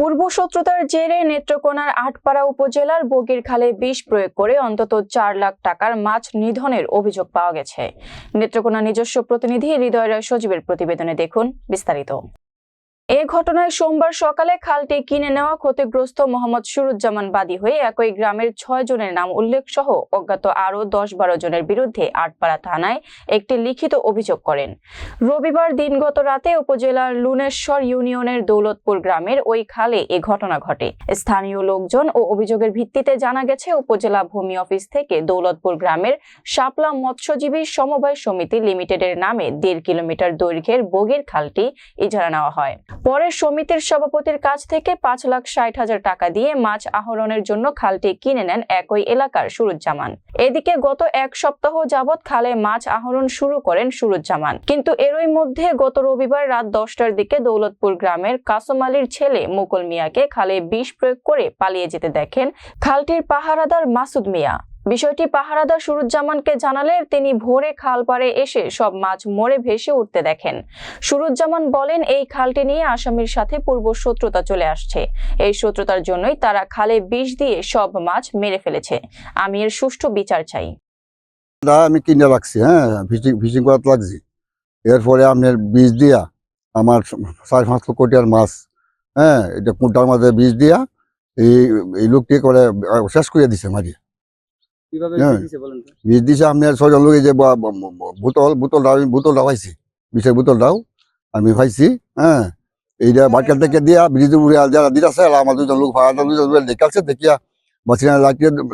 পূর্ব শত্রুতার জেরে নেত্রকোনার আটপাড়া উপজেলার বগির খালে বিষ প্রয়োগ করে অন্তত চার লাখ টাকার মাছ নিধনের অভিযোগ পাওয়া গেছে। নেত্রকোনা নিজস্ব প্রতিনিধি হৃদয় রায় সজীবের প্রতিবেদনে দেখুন বিস্তারিত। এ ঘটনায় সোমবার সকালে খালটি কিনে নেওয়া ক্ষতিগ্রস্ত মোহাম্মদ সুরুজ্জামান বাদী হয়ে একই গ্রামের ছয় জনের নাম উল্লেখ সহ অজ্ঞাত আরও দশ বারো জনের বিরুদ্ধে আটপাড়া থানায় একটি লিখিত অভিযোগ করেন। রবিবার দিনগত রাতে উপজেলার লুনেশ্বর ইউনিয়নের দৌলতপুর গ্রামের ওই খালে এ ঘটনা ঘটে। স্থানীয় লোকজন ও অভিযোগের ভিত্তিতে জানা গেছে, উপজেলা ভূমি অফিস থেকে দৌলতপুর গ্রামের শাপলা মৎস্যজীবী সমবায় সমিতি লিমিটেডের নামে দেড় কিলোমিটার দৈর্ঘ্যের বগির খালটি ইজারা নেওয়া হয়। পরে সমিতির সভাপতির কাছ থেকে পাঁচ লাখ ষাট হাজার টাকা দিয়ে মাছ আহরণের জন্য খালটি কিনে নেন একই এলাকার সুরুজ্জামান। এদিকে গত এক সপ্তাহ যাবৎ খালে মাছ আহরণ শুরু করেন সুরুজ্জামান। কিন্তু এরই মধ্যে গত রবিবার রাত দশটার দিকে দৌলতপুর গ্রামের কাসম আলীর ছেলে মুকুল মিয়াকে খালে বিষ প্রয়োগ করে পালিয়ে যেতে দেখেন খালটির পাহারাদার মাসুদ মিয়া। বিষয়টি পাহারাদার সুরুজ্জামানকে জানালে তিনি ভোরে খাল পাড়ে এসে সব মাছ মরে ভেসে উঠতে দেখেন। সুরুজ্জামান বলেন, এই খালটি নিয়ে আসামির সাথে পূর্ব শত্রুতা চলে আসছে। এই শত্রুতার জন্যই তারা খালে বিষ দিয়ে সব মাছ মেরে ফেলেছে। আমি এর সুষ্ঠু বিচার চাই। আমি কিনে রাখছি হ্যাঁ ফিশিং করাতে লাগছি। এরপরে আপনার বীজ দিয়া আমার সাড়ে পাঁচশো কোটি আর মাছ হ্যাঁ এটা কুটার মাঝে বীজ দিয়া এই লোকটি করে শেষ করে দিছে মারি কীভাবে হ্যাঁ। দিছে বীজ দিছে আপনার ছয়জন লোক যে বোতল বোতল দাও বোতল দাও পাইছি। বিষের বোতল দাও আমি পাইছি হ্যাঁ। এইটা বাটকাল থেকে দিয়া ব্রিজ উড়ে যারা দিতেছে আর আমার দুজন লোক ভাড়া দুজন লোক দেখাচ্ছে দেখিয়া বাসিনা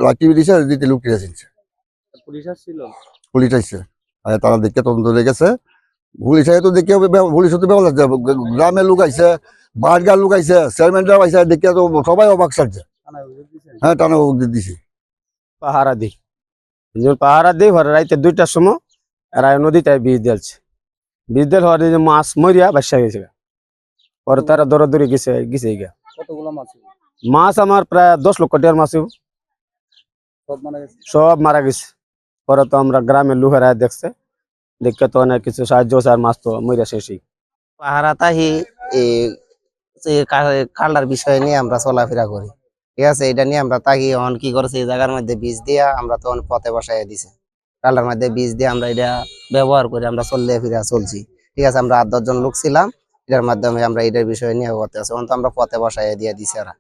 লাঠি দিছে দিতে লোক কিনে চিনছে পুলিশ আসছিল? পুলিশ আইসে আর তারা দেখে তদন্ত লেগেছে পুলিশ আইসে তো দেখে পুলিশ তো ব্যবস্থা গ্রামের লোক আইসে বারগার লোক আইসে চেয়ারম্যানরাও আইসে দেখে তো সবাই অবাক সারছে অভিযোগ হ্যাঁ টানা অবধি দিছে। পাহারা দিই। যখন পাহারা দিই ঘরে রাইতে দুইটার সময় রায় নদীতে বীজ দিলছে বীজ দিল হওয়ার যে মাছ মরিয়া বাসা গেছে। পরে তারা দৌড়াদৌড়ি গেছে গেছে গা মাছ আমার প্রায় দশ লক্ষ টাকার মাছ সব মারা গেছে? পরে তো আমরা গ্রামের লোকেরা দেখছে। দেখে তো অনেক কিছু সাহায্য আর মাছ তো মরিয়া শেষই পাহারা তাহি কালার বিষয় নিয়ে আমরা চলাফেরা করি। ঠিক আছে এটা নিয়ে আমরা তাকি অন কি করেছে? এই জায়গার মধ্যে বীজ দিয়া আমরা তখন পথে বসাই দিছে। কালার মধ্যে বীজ দিয়ে আমরা এটা ব্যবহার করে আমরা চললে ফিরে চলছি। ঠিক আছে আমরা আট দশজন লোক ছিলাম এটার মাধ্যমে আমরা এটার বিষয় নিয়ে অবগত আছি। এখন তো আমরা পথে বসাই দিয়ে দিছে এরা।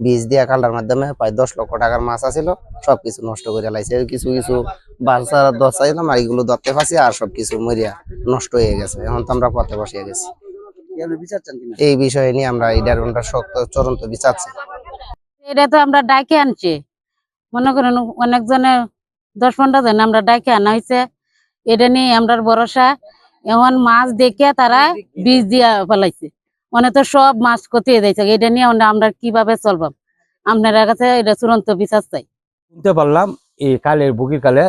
বীজ দিয়া কালার মাধ্যমে প্রায় দশ লক্ষ টাকার মাছ আছিল সবকিছু নষ্ট করে লাইছে। কিছু কিছু বাচ্চা দশ চাইলাম আর এগুলো ধরতে পারছি আর সবকিছু মরিয়া নষ্ট হয়ে গেছে। এখন তো আমরা পথে বসিয়ে গেছি। এই বিষয় নিয়ে আমরা এটার আমরা শক্ত চূড়ান্ত বিচার চাই। এটা তো আমরা ডাকে আনছি। মনে করেন অনেকজনে দশ পনেরো জন আমরা ডাকে আনা হয়েছে এটা নিয়ে আমরা ভরসা। এখন মাছ দেখে তারা বীজ দিয়া ফেলাইছে। মানে তো সব মাছ ক্ষতি হয়ে যাচ্ছে এটা নিয়ে আমরা কীভাবে চলব? আপনার কাছে এটা চূড়ান্ত বিচার চাই। শুনতে পারলাম এই কালের বুকির কালে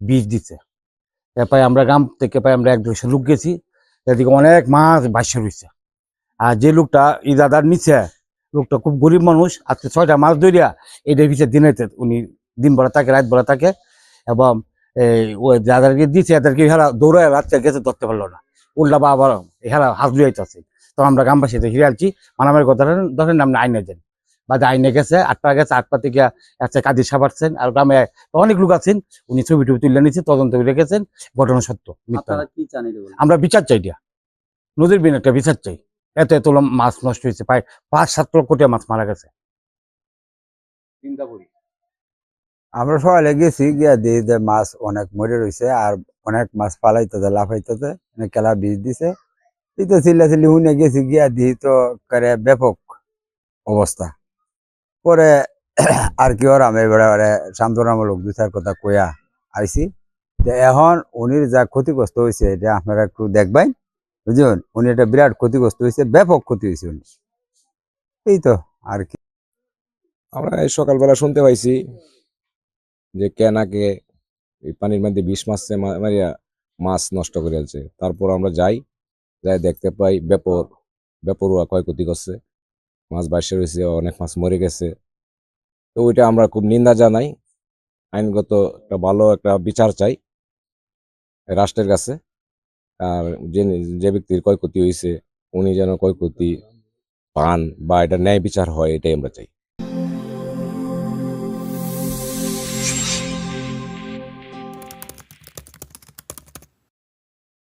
বীজ দিচ্ছে এরপরে আমরা গ্রাম থেকে পাই আমরা এক দুশো লোক গেছি। এদিকে অনেক মাছ বাসে রয়েছে আর যে লোকটা ই দাদার নিচে লোকটা খুব গরিব মানুষ আজকে ছয়টা মাছ ধরিয়া এটার পিছিয়ে দিনেতে উনি দিন বেলা থাকে রাত বেলা থাকে এবং এই ওই যাদেরকে দিচ্ছে এদেরকে হেরা দৌড়ায় রাত্রে গেছে ধরতে পারল না। উল্টা বা আবার হেরা হাত লুয়াইতেছে তখন আমরা গ্রামবাসীতে হিরে আলছি মানামের কথা ধরেন আপনি আইনে দেন বা যে আইনে গেছে আটপা গেছে আটপা থেকে একটা কাদির সাবারছেন আর গ্রামে অনেক লোক আছেন উনি ছবি টবি তুলে নিচ্ছে তদন্ত করে রেখেছেন ঘটনা সত্য আমরা বিচার চাই দিয়া। নদীর বিন একটা বিচার চাই। এত এত মাছ নষ্ট হয়েছে। প্রায় পাঁচ সাত লক্ষ টাকা মাছ মারা গেছে। চিন্তা করি। আমরা সকালে গেছি গিয়া যে মাছ অনেক মরে রয়েছে আর অনেক মাছ পালাইতেছে লাফাইতেছে অনেক খেলা বীজ দিছে। এই তো চিল্লা চিল্লি শুনে গেছি গিয়া দিই তো করে ব্যাপক অবস্থা। পরে আর কি ওর আমি এবারে সান্ত্বনামূলক দু চার কথা কইয়া আইছি। যে এখন উনির যা ক্ষতিগ্রস্ত হয়েছে এটা আপনারা একটু দেখবেন। বুঝলেন? উনি একটা বিরাট ক্ষতিগ্রস্ত হয়েছে, ব্যাপক ক্ষতি হয়েছে উনি। এই তো, আর কি। আমরা এই সকালবেলা শুনতে পাইছি যে কেনাকে এই পানির মধ্যে বিষ মারছে, মা- মারিয়া মাছ নষ্ট করে আছে তারপর আমরা যাই যাই দেখতে পাই বেপর, বেপরুয়া ক্ষয়ক্ষতি করছে। মাছ বাসে রয়েছে, অনেক মাছ মরে গেছে। তো ওইটা আমরা খুব নিন্দা জানাই। আইনগত একটা ভালো একটা বিচার চাই রাষ্ট্রের কাছে। যে যে ব্যক্তির ক্ষয়ক্ষতি হয়েছে উনি যেন ক্ষয়ক্ষতি পান বা এটা ন্যায় বিচার হয়, এটাই আমরা চাই।